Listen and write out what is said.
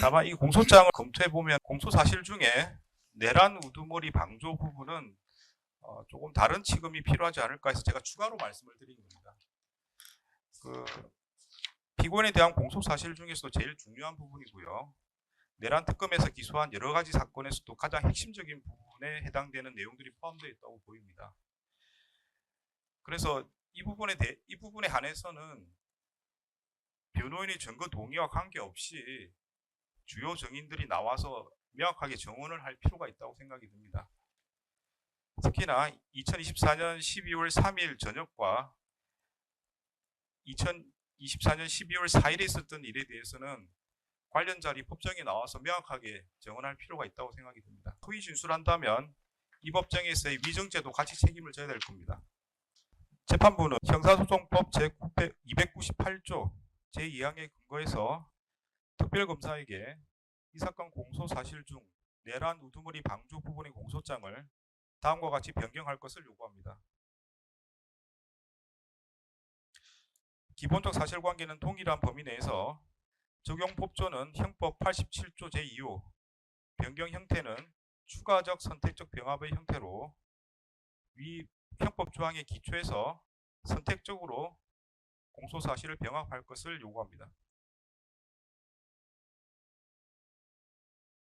다만 이 공소장을 검토해 보면 공소 사실 중에 내란 우두머리 방조 부분은 어, 조금 다른 취급이 필요하지 않을까 해서 제가 추가로 말씀을 드린 겁니다. 그 피고인에 대한 공소 사실 중에서도 제일 중요한 부분이고요. 내란 특검에서 기소한 여러 가지 사건에서도 가장 핵심적인 부분에 해당되는 내용들이 포함되어 있다고 보입니다. 그래서 이 부분에 대, 이 부분에 한해서는 변호인의 증거 동의와 관계없이 주요 증인들이 나와서 명확하게 정언을 할 필요가 있다고 생각이 듭니다. 특히나 2024년 12월 3일 저녁과 2024년 12월 4일에 있었던 일에 대해서는 관련 자리 법정에 나와서 명확하게 정언할 필요가 있다고 생각이 듭니다. 소위 진술한다면 이 법정에서의 위정죄도 같이 책임을 져야 될 겁니다. 재판부는 형사소송법 제298조 제2항에 근거해서 특별검사에게 이 사건 공소 사실 중 내란 우두머리 방조 부분의 공소장을 다음과 같이 변경할 것을 요구합니다. 기본적 사실관계는 동일한 범위 내에서 적용 법조는 형법 87조 제2호 변경 형태는 추가적 선택적 병합의 형태로 위 형법 조항에 기초해서 선택적으로 공소 사실을 병합할 것을 요구합니다.